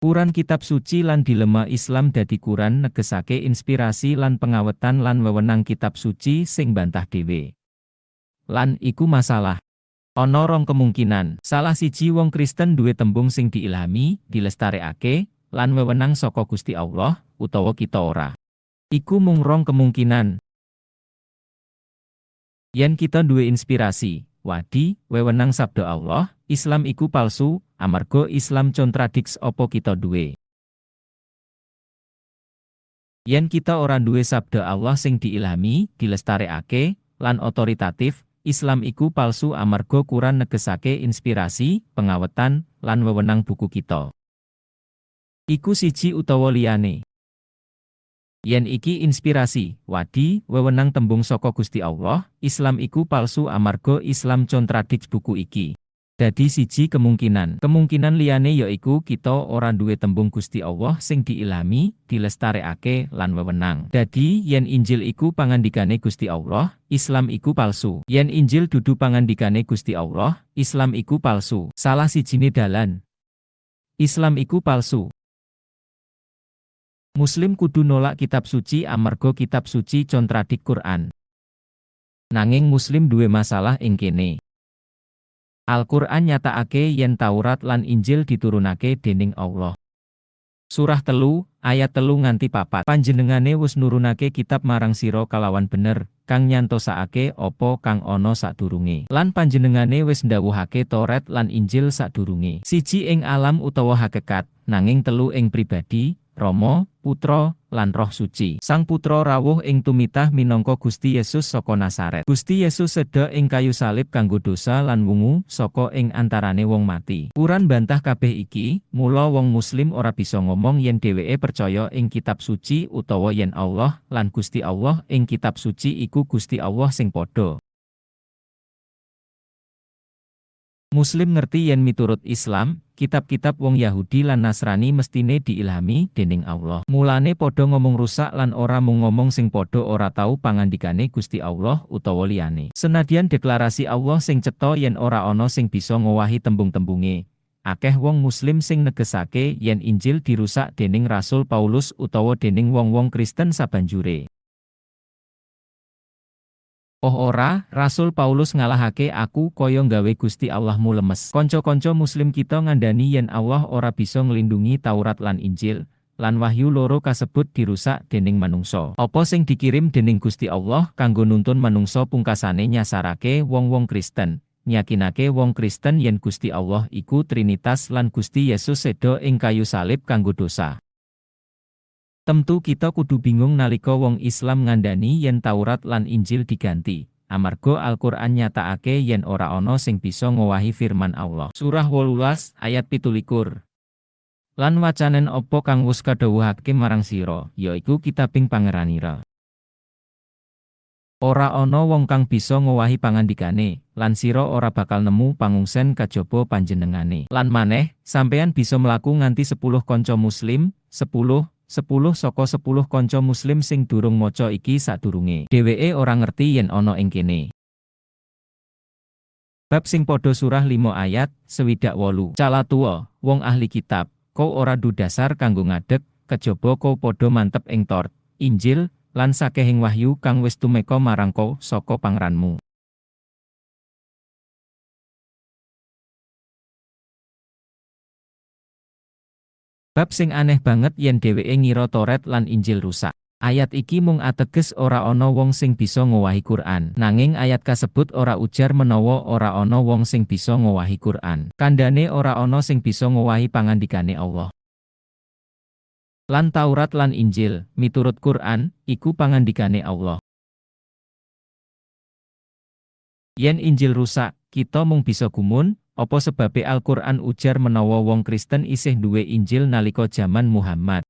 Quran kitab suci lan dilema Islam dadi Quran negesake inspirasi lan pengawetan lan wewenang kitab suci sing bantah dhewe. Lan iku masalah. Ana rong kemungkinan. Salah siji wong Kristen duwe tembung sing diilhami, dilestarekake, lan wewenang saka Gusti Allah, utawa kita ora. Iku mung rong kemungkinan. Yen kita duwe inspirasi, wadi, wewenang sabda Allah, Islam iku palsu, amarga Islam contradicts opo kita duwe. Yen kita ora duwe sabda Allah sing diilhami, dilestarekake, lan otoritatif, Islam iku palsu amarga kurang negesake inspirasi, pengawetan, lan wewenang buku kita. Iku siji utawa liyane. Yen iki inspirasi, wadi, wewenang tembung saka Gusti Allah, Islam iku palsu amarga Islam contradicts buku iki. Dadi siji kemungkinan. Kemungkinan liyane yaiku kita ora duwe tembung Gusti Allah sing diilhami, dilestarekake lan wewenang. Dadi yen Injil iku pangandikane Gusti Allah, Islam iku palsu. Yen Injil dudu pangandikane Gusti Allah, Islam iku palsu. Salah sijine dalan. Islam iku palsu. Muslim kudu nolak kitab suci amarga kitab suci contradik Quran. Nanging Muslim duwe masalah ing kene. Al-Qur'an nyatakake yen Taurat lan Injil diturunake dening Allah. Surah telu, ayat telu nganti papat. Panjenengane wis nurunake kitab marang sira kalawan bener, kang nyantosake opo kang ana sadurunge. Lan panjenengane wis ndawuhake Taurat lan Injil sadurunge. Siji ing alam utawa hakikat, nanging telu ing pribadi, Rama, Putra, lan Roh Suci. Sang Putra rawuh ing tumitah minangka Gusti Yesus saka Nasaret. Gusti Yesus seda ing kayu salib kanggo dosa lan wungu saka ing antarane wong mati. Quran bantah kabeh iki, mula wong muslim ora bisa ngomong yen dheweke percaya ing kitab suci utawa yen Allah lan Gusti Allah ing kitab suci iku Gusti Allah sing padha. Muslim ngerti yen miturut Islam, kitab-kitab wong Yahudi lan Nasrani mestine diilhami dening Allah. Mulane padha ngomong rusak lan ora mung ngomong sing padha ora tau pangandikane Gusti Allah utawa liyane. Senadyan deklarasi Allah sing cetha yen ora ana sing bisa ngowahi tembung-tembunge. Akeh wong muslim sing negesake yen Injil dirusak dening Rasul Paulus utawa dening wong-wong Kristen sabanjure. Oh ora, Rasul Paulus ngalahake aku kaya nggawe Gusti Allahmu lemes. Konco-konco muslim kita ngandani yen Allah ora bisa nglindungi Taurat lan Injil, lan wahyu loro kasebut dirusak dening manungsa. Apa sing dikirim dening Gusti Allah kanggo nuntun manungsa pungkasane nyasarake wong-wong Kristen, nyakinake wong Kristen yen Gusti Allah iku Trinitas lan Gusti Yesus sedo ing kayu salib kanggo dosa. Tentu kita kudu bingung nalika wong Islam ngandani yen Taurat lan Injil diganti. Amarga Al-Qur'an nyatakake yen ora ana sing bisa ngowahi firman Allah. Surah 18 ayat 17. Lan wacanen opo kang wis kadhawuhake marang sira, yaiku kitabing pangeranira. Ora ana wong kang bisa ngowahi pangandikane, lan sira ora bakal nemu pangungsen kajaba panjenengane. Lan maneh, sampeyan bisa mlaku nganti 10 kanca muslim, 10 sepuluh saka sepuluh kanca muslim sing durung maca iki sadurunge. Dheweke ora ngerti yen ana ing kene. Bab sing padha surah 5 ayat, sewidak wolu. Cala tua, wong ahli kitab, kau ora du dasar kanggo ngadeg, kejaba kau padha mantep ing Tort, Injil, lan sakehing wahyu kang wis tumeka marang kau saka pangranmu. Bab sing aneh banget yen dheweke ngira Toret lan Injil rusak. Ayat iki mung ateges ora ana wong sing bisa ngowahi Quran. Nanging ayat kasebut ora ujar menawa ora ana wong sing bisa ngowahi Quran. Kandane ora ana sing bisa ngowahi pangandikane Allah. Lan Taurat lan Injil, miturut Quran, iku pangandikane Allah. Yen Injil rusak, kita mung bisa gumun, Apa sebabe Al-Qur'an ujar menawa wong Kristen isih duwe Injil nalika jaman Muhammad.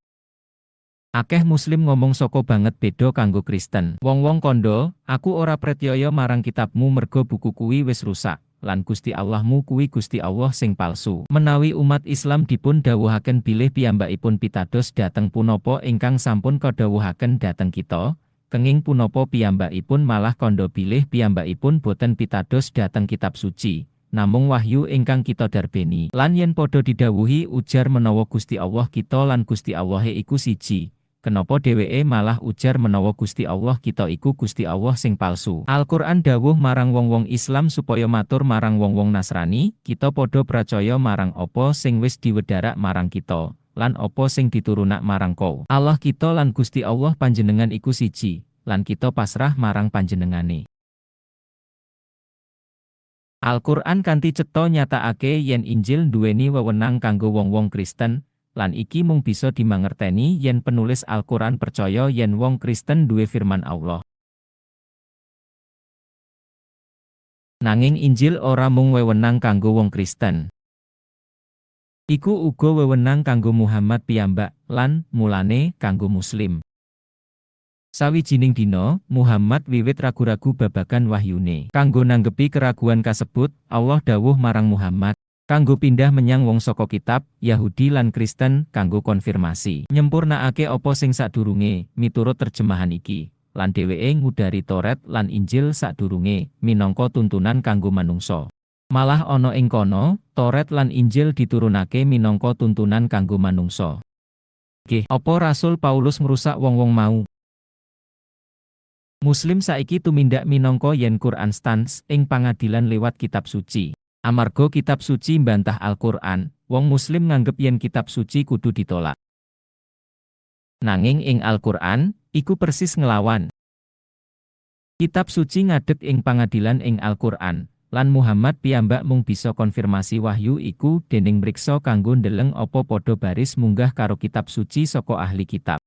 Akeh muslim ngomong soko banget beda kanggo Kristen. Wong-wong kondo, aku ora pretyaya marang kitabmu mergo buku kuwi wis rusak. Lan Gusti Allahmu kuwi Gusti Allah sing palsu. Menawi umat Islam dipun dawuhaken bilih piyambakipun pitados dateng punapa ingkang sampun kadhawuhaken dateng kita, kenging punapa piyambakipun malah kondo bilih piyambakipun boten pitados dateng kitab suci namung wahyu ingkang kita darbeni. Lan yen padha didhawuhi ujar menawa Gusti Allah kita lan Gusti Allahe iku siji, kenapa dheweke malah ujar menawa Gusti Allah kita iku Gusti Allah sing palsu. Al-Qur'an dawuh marang wong-wong Islam supaya matur marang wong-wong Nasrani, kita padha percaya marang apa sing wis diwedarak marang kita, lan apa sing diturunak marang kau. Allah kita lan Gusti Allah panjenengan iku siji, lan kita pasrah marang panjenengane. Al-Qur'an kanthi cetha nyatakake yen Injil duweni wewenang kanggo wong-wong Kristen, lan iki mung bisa dimangerteni yen penulis Al-Qur'an percaya yen wong Kristen duwe firman Allah. Nanging Injil ora mung wewenang kanggo wong Kristen. Iku uga wewenang kanggo Muhammad piyambak lan mulane kanggo Muslim. Sawijining dina, Muhammad wiwit ragu-ragu babagan wahyune. Kanggo nanggepi keraguan kasebut, Allah dawuh marang Muhammad, kanggo pindah menyang wong saka kitab, Yahudi lan Kristen, kanggo konfirmasi. Nyempurnakake apa sing sadurunge, miturut terjemahan iki. Lan dheweke ngudari Toret lan Injil sadurunge, minangka tuntunan kanggo manungsa. Malah ana ing kono, Toret lan Injil diturunake minangka tuntunan kanggo manungsa. Nggih, apa Rasul Paulus ngrusak wong-wong mau? Muslim saiki tumindak minangka yen Quran stans ing pangadilan lewat kitab suci. Amarga kitab suci mbantah Al-Qur'an, wong muslim nganggep yen kitab suci kudu ditolak. Nanging ing Al-Qur'an, iku persis ngelawan. Kitab suci ngadeg ing pangadilan ing Al-Qur'an, lan Muhammad piyambak mung bisa konfirmasi wahyu iku dening mriksa kanggo ndeleng apa padha baris munggah karo kitab suci saka ahli kitab.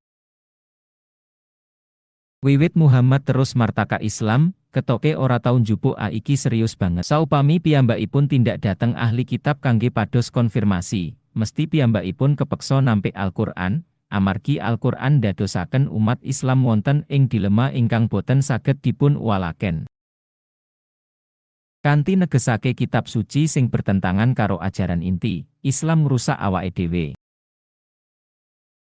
Wiwit Muhammad terus martaka Islam, ketoke ora tau njupuk a iki serius banget. Saupami piyambakipun tindak dateng ahli kitab kangge pados konfirmasi, mesti piyambakipun kepeksa nampik Al-Qur'an, amargi Al-Qur'an dadosaken umat Islam wonten ing dilema ingkang boten saged dipun uwalaken. Kanti negesake kitab suci sing bertentangan karo ajaran inti, Islam ngrusak awake dhewe.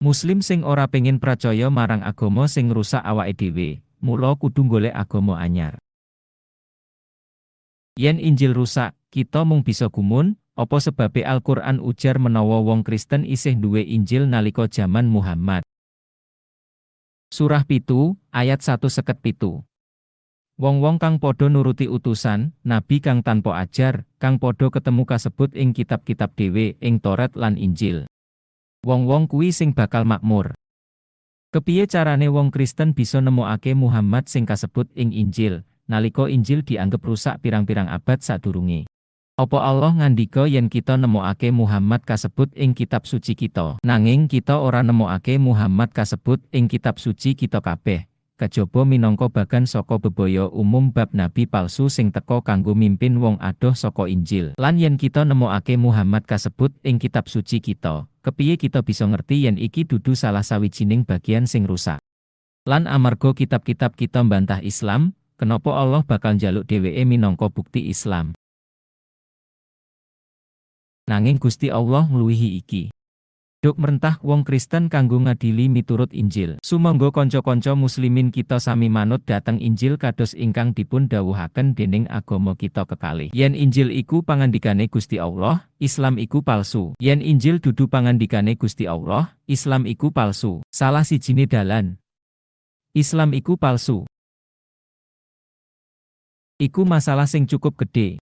Muslim sing ora pengin percaya marang agama sing ngrusak awake dhewe, mula kudu golek agama anyar. Yen Injil rusak, kita mung bisa gumun, apa sebabe Al-Qur'an ujar menawa wong Kristen isih duwe Injil nalika jaman Muhammad. Surah pitu, ayat 1 seket pitu. Wong-wong kang padha nuruti utusan, nabi kang tanpa ajar, kang padha ketemu kasebut ing kitab-kitab dhewe ing Toret lan Injil. Wong-wong kuwi sing bakal makmur. Kepiye carane wong Kristen bisa nemokake Muhammad sing kasebut ing Injil, nalika Injil dianggep rusak pirang-pirang abad sadurunge. Apa Allah ngandika yen kita nemokake Muhammad kasebut ing kitab suci kita, nanging kita ora nemokake Muhammad kasebut ing kitab suci kita kabeh. Kejaba minangka bagan saka bebaya umum bab nabi palsu sing teka kanggo mimpin wong adoh saka Injil. Lan yen kita nemokake Muhammad kasebut ing kitab suci kita, kepiye kita bisa ngerti yen iki dudu salah sawijining bagian sing rusak. Lan amarga kitab-kitab kita mbantah Islam, kenapa Allah bakal njaluk dheweke minangka bukti Islam. Nanging Gusti Allah ngluwihi iki. Duk merentah wong Kristen kanggo ngadili miturut Injil. Sumangga kanca-kanca muslimin kita sami manut dateng Injil kados ingkang dipun dawuhaken dening agama kita kekalih. Yen Injil iku pangandikane Gusti Allah, Islam iku palsu. Yen Injil dudu pangandikane Gusti Allah, Islam iku palsu. Salah sijine dalan. Islam iku palsu. Iku masalah sing cukup gede.